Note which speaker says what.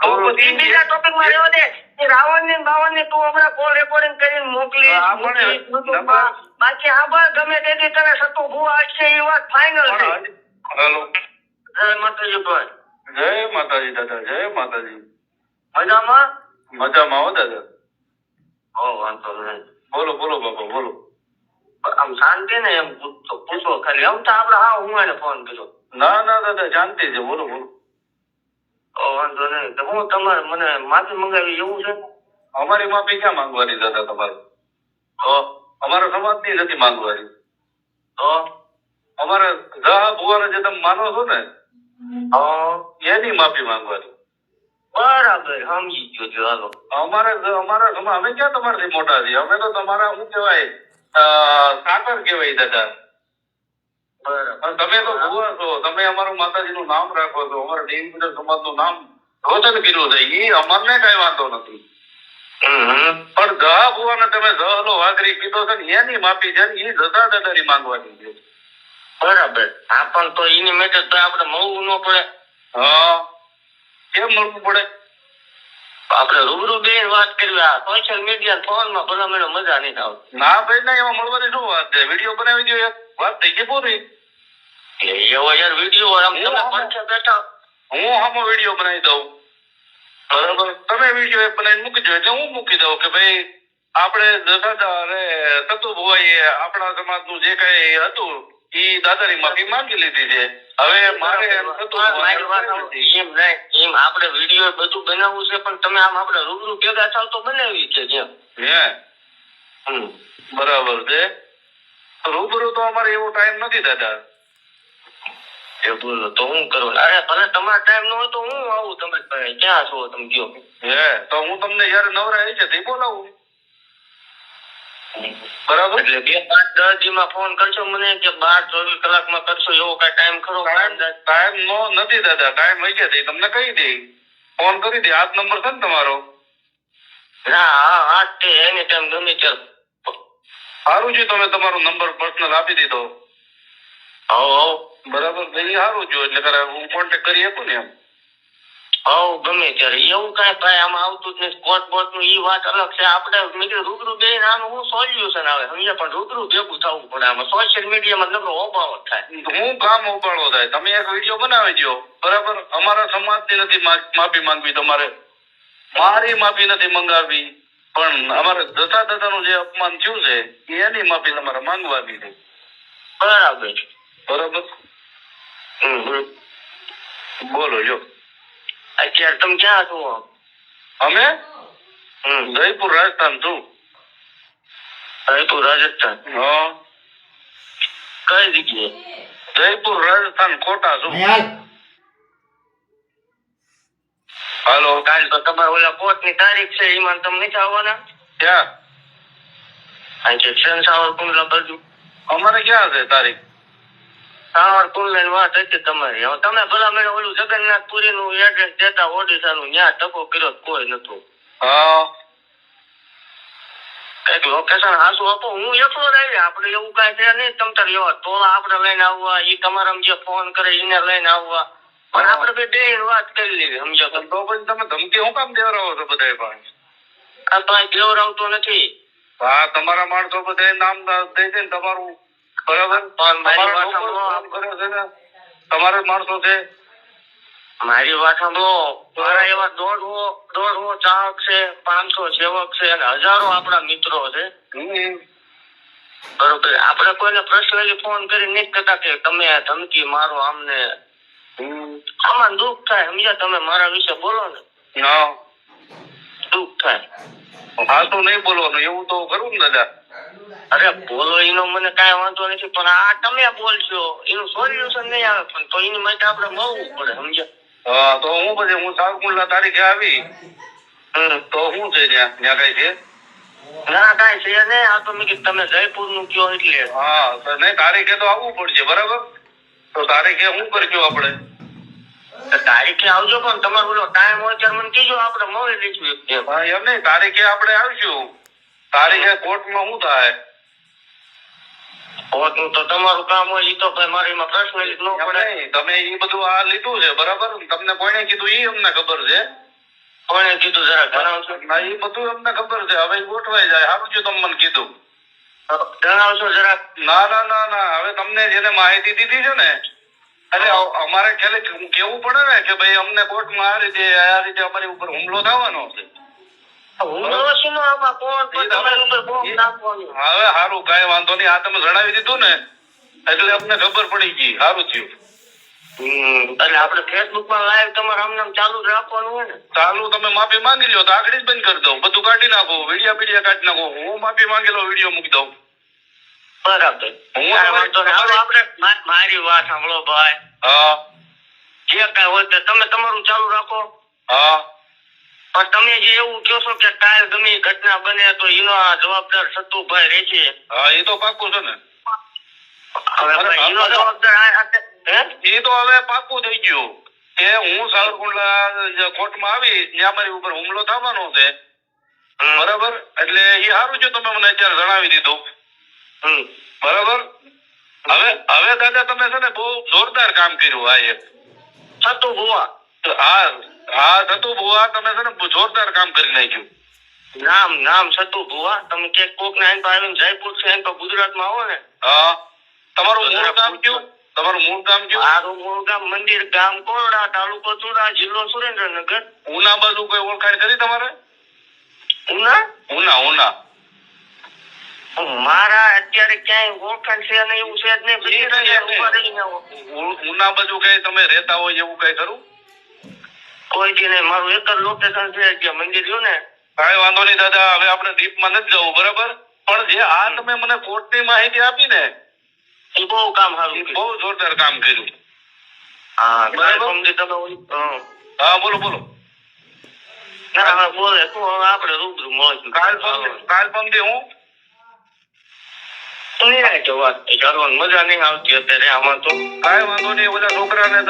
Speaker 1: તો ઈ બીજા topic માં રહેવા દે રાવણ ને બાવન ને તું હમણાં કોલ રેકોર્ડિંગ કરીને મોકલી
Speaker 2: હા, પણ
Speaker 1: મોકલીશ
Speaker 2: નંબર-
Speaker 1: YouTubeમાં. બાકી હા ગમે તેથી તને સતુ ભૂવા હશે એ વાત ફાઇનલ છે.
Speaker 2: હેલો.
Speaker 1: જય માતાજી ભાઈ.
Speaker 2: જય માતાજી દાદા જય માતાજી.
Speaker 1: મજામાં?
Speaker 2: મજામાં હો દાદા.
Speaker 1: હો વાંધો નહીં.
Speaker 2: બોલો બોલો બાપા બોલો.
Speaker 1: આમ શાંતિ ને એમ પૂછો. ખાલી આમ તો આપડે હા હું એને ફોન કર્યો.
Speaker 2: ના ના દાદા શાંતિ છે. બોલો બોલો.
Speaker 1: વાંધો નહીં. તો હું તમારે મને માફી મંગાવી એવું છે?
Speaker 2: અમારી માફી ક્યાં માંગવાની દાદા તમારે?
Speaker 1: તો?
Speaker 2: અમારો સમાજની નથી માંગવાની.
Speaker 1: તો?
Speaker 2: અમારે જહા ભુવાને જે તમે માનો છો ને એની માફી માંગવાની.
Speaker 1: બરાબર સમજી ગયો છો હાલો.
Speaker 2: અમારે અમારા અમે ક્યાં તમારાથી મોટા છીએ? અમે તો તમારા શું કહેવાય સાકર કહેવાય દાદા.
Speaker 1: બરાબર.
Speaker 2: તમે તો ભુવા છો. તમે અમારું માતાજીનું નામ રાખો છો. અમારા દેવી સમાજનું નામ રોશન કર્યું છે. ઈ અમારને કઈ વાંધો નથી. પણ જહા ભુવાને તમે જહલો વાઘરી કીધો છે ને એની માફી છે ને એ જતા દાદાની માંગવાની છે.
Speaker 1: બરાબર. હા પણ તો એની મેટર તો આપણે મળવું ન પડે.
Speaker 2: હા. કેમ મળવું પડે?
Speaker 1: આપણે રૂબરૂ બે વાત કરવી. આ સોશિયલ મીડિયા ફોનમાં ભલા મને મજા નહીં આવતી.
Speaker 2: ના ભાઈ ના એમાં મળવાની શું વાત છે? વીડિયો બનાવી દો એક. વાત થઈ ગઈ પૂરી?
Speaker 1: એવો યાર વીડિયો આમ તમે પડખે બેઠા
Speaker 2: હું આમાં વીડિયો બનાવી દઉં. બરાબર? તમે વીડિયો એક બનાવીને મૂકી એટલે હું મૂકી દઉં કે ભાઈ આપણે દાદા અરે સતુ ભુવાઈએ આપણા સમાજનું જે કઈ હતું એ દાદાની માફી માંગી લીધી છે. હવે મારે.
Speaker 1: એમ નહીં એમ આપણે વીડિયો બધું બનાવવું છે પણ તમે આમ આપણે રૂબરૂ ભેગા થાવ તો બનાવી છે જેમ.
Speaker 2: હે?
Speaker 1: હમ.
Speaker 2: બરાબર છે. રૂબરૂ તો અમારે એવો ટાઈમ નથી દાદા
Speaker 1: એ બોલો તો હું કરું? અરે ભલે તમારો ટાઈમ ન હોય તો હું આવું. તમે ક્યાં છો? તમે કયો?
Speaker 2: હે તો હું તમને યાર નવરા છે તે બોલાવું. બરાબર?
Speaker 1: એટલે બે પાંચ દસ દી માં ફોન કરશો મને કે બાર ચોવીસ કલાકમાં કરશો એવો કઈ ટાઈમ ખરો?
Speaker 2: ટાઈમ નો નથી દાદા ટાઈમ હોય છે તમને કહી દે. ફોન કરી દે. આજ નંબર છે ને તમારો?
Speaker 1: ના હા હા તે એની ટાઈમ ગમે ચાલ
Speaker 2: સારું છે તમે તમારો નંબર પર્સનલ આપી દીધો.
Speaker 1: હવ હવ.
Speaker 2: બરાબર તો સારું જો એટલે કરે હું કોન્ટેક કરી શકું ને એમ.
Speaker 1: હવ ગમે ત્યારે. એવું કાંઈ ભાઈ આમાં આવતું જ નહીં સ્પોટ બોટનું ઈ વાત અલગ છે. આપણે મેં રૂબરૂ બે આનું હું સોલ્યુશન આવે. સમજે પણ રૂબરૂ ભેગું થવું પડે આમાં. સોશિયલ મીડિયામાં નબળો અભાવ થાય.
Speaker 2: હું કામ ઉપાડો થાય? તમે એક વીડિયો બનાવી દો બરાબર? અમારા સમાજની નથી માફી માંગવી તમારે. મારી માફી નથી મંગાવી પણ અમારે દતા નું જે અપમાન થયું છે એની માફી તમારે માંગવાની છે.
Speaker 1: બરાબર.
Speaker 2: બરાબર. બોલો જો
Speaker 1: અત્યારે તમે ક્યાં છો?
Speaker 2: અમે? જયપુર રાજસ્થાન છું.
Speaker 1: જયપુર રાજસ્થાન?
Speaker 2: હા.
Speaker 1: કઈ જગ્યાએ?
Speaker 2: જયપુર રાજસ્થાન કોટા છું.
Speaker 3: હાલો.
Speaker 1: કાલ તો તમારે ઓલા કોર્ટની તારીખ છે એમાં તમે નથી આવવાના?
Speaker 2: ક્યાં?
Speaker 1: કારણ કે ટ્રેન સાવરકુંડલા બાજુ?
Speaker 2: અમારે ક્યાં છે તારીખ?
Speaker 1: સાવરકુંડલા ની વાત હતી તમારી. હવે તમે ભલા મને ઓલું જગન્નાથપુરી નું એડ્રેસ દેતા ઓડિશા નું ત્યાં ટકો કર્યો કોઈ નતું
Speaker 2: હા.
Speaker 1: કંઈક લોકેશન હાસુ આપો. હું એકલો રહી આપણે એવું કઈ છે નહીં. તમ તાર એવા ટોળા આપણે લઈને આવવા. ઈ તમારા જે ફોન કરે એને લઈને આવવા. પણ આપણે બે બે વાત કરી લીધી સમજો
Speaker 2: તો. પછી તમે ધમકી હું કામ દેવરાવો છો બધાય પણ
Speaker 1: આ તો દેવરાવતો નથી.
Speaker 2: હા તમારા માણસો બધા નામ દઈ દે ને તમારું. બરાબર? તમારા છે
Speaker 1: મારી વાત સાંભળો મારા એવા દોઢસો દોઢસો ચાહક છે પાંચસો સેવક છે અને હજારો આપણા મિત્રો છે. બરોબર આપણે કોઈને પર્સનલી ફોન કરી નહીં કરતા કે તમે આ ધમકી મારો આમને. આમાં દુઃખ થાય સમજ્યા તમે મારા વિશે બોલો ને. થાય.
Speaker 2: હાચું નહીં બોલવાનું એવું તો કરું ને દાદા.
Speaker 1: અરે બોલો એનો મને કઈ વાંધો નથી પણ આ તમે બોલશો એનું સોલ્યુશન નહીં આવે પણ તો એની માટે આપણે મળવું પડે સમજ્યા?
Speaker 2: હા તો હું પછી હું સાવકુંડલા તારીખે આવી. તો શું છે ત્યાં? ત્યાં કઈ છે?
Speaker 1: ના કાંઈ છે ને આ તો મેં કીધું તમે જયપુરનું કયો એટલે.
Speaker 2: હા તો નહીં તારીખે તો આવવું પડશે બરાબર? તો તારીખે શું કરજો આપણે?
Speaker 1: તારીખે આવજો પણ તમારો ઓલો ટાઈમ હોય ત્યારે મને કીજો આપણે મળી લઈશું એક.
Speaker 2: હા એમ નહીં તારીખે આપણે આવીશું. તારીખે કોર્ટમાં શું થાય?
Speaker 1: કોર્ટનું તો તમારું કામ હોય ઈ તો ભાઈ મારે એમાં પર્સનલી ન પડે.
Speaker 2: તમે ઈ બધું આ લીધું છે બરાબર? તમને કોઈને કીધું એ અમને ખબર છે?
Speaker 1: કોણે કીધું જરા જણાવશો?
Speaker 2: ના ઈ બધું અમને ખબર છે. હવે ગોઠવાઈ જાય. સારું છે તમને કીધું.
Speaker 1: જણાવશો જરા.
Speaker 2: ના ના ના ના હવે તમને જેને માહિતી દીધી છે ને એટલે અમારે ખ્યાલે કેવું પડે ને કે ભાઈ અમને કોર્ટમાં આ રીતે આ રીતે અમારી ઉપર હુમલો થવાનો છે. હવે સારું કઈ વાંધો નહીં આ તમે જણાવી દીધું ને એટલે અમને ખબર પડી ગઈ સારું થયું.
Speaker 1: એટલે આપણે ફેસબુકમાં લાઈવ તમારે આમ ચાલુ રાખવાનું હોય ને.
Speaker 2: ચાલુ તમે માફી માંગી લો તો આગળ જ બંધ કરી દઉં. બધું કાઢી નાખો વીડિયો બીડિયા કાઢી નાખો. હું માફી માંગેલો વીડિયો મૂકી દઉં.
Speaker 1: બરાબર. મારી વાત સાંભળો ભાઈ. જે કઈ હોય તમે તમારું ચાલુ રાખો.
Speaker 2: હા.
Speaker 1: પણ તમે જે એવું કહો છો કે કાલ ગમે ઘટના બને તો એનો જવાબદાર સતુભાઈ રહેશે
Speaker 2: હા એ તો પાક્કું છે ને.
Speaker 1: એનો જવાબદાર
Speaker 2: એ તો હવે પાક્કું થઈ ગયું કે હું સાવરકુંડલા કોર્ટમાં આવી ત્યાં મારી ઉપર હુમલો થવાનો છે. બરાબર? એટલે એ સારું છે તમે મને અત્યારે જણાવી દીધું. બરાબર? હવે હવે દાદા તમે છે ને બહુ જોરદાર કામ કર્યું આ એક.
Speaker 1: સતુ ભુવા.
Speaker 2: હા હા થતું ભુવા તમે છે ને જોરદાર કામ કરી નાખ્યું.
Speaker 1: નામ નામ સતુ ભુવા. તમે કે કોક ના એમ પાસે જયપુર છે એમ ગુજરાતમાં આવો ને.
Speaker 2: હા. તમારું મૂળ ગામ કયું? તમારું મૂળ ગામ કયું?
Speaker 1: મારું મૂળ ગામ મંદિર ગામ કોરડા તાલુકો ચુડા જિલ્લો સુરેન્દ્રનગર.
Speaker 2: ઉના બાજુ કોઈ ઓળખાણ કરી તમારે?
Speaker 1: ઉના?
Speaker 2: ઉના ઉના.
Speaker 1: મારા અત્યારે ક્યાંય ઓળખાણ છે ને એવું છે જ નહીં.
Speaker 2: ઉના બાજુ કઈ તમે રહેતા હોય એવું કઈ ખરું?
Speaker 1: કોઈ થી નહીં. મારું એક જ લોકેશન છે કે મંદિર રહ્યું ને.
Speaker 2: કઈ વાંધો નહીં દાદા. હવે આપણે ડીપમાં નથી જવું બરાબર? પણ જે આ તમે મને કોર્ટની માહિતી આપી ને
Speaker 1: એ બહુ કામ સારું
Speaker 2: બહુ જોરદાર કામ કર્યું.
Speaker 1: હા હા.
Speaker 2: બોલો બોલો. કાલ પમદી હું?
Speaker 1: નિરાંતે વાત જવાનું. મજા નહીં આવતી અત્યારે આમાં તો.
Speaker 2: કાંઈ વાંધો નહીં બધા છોકરાને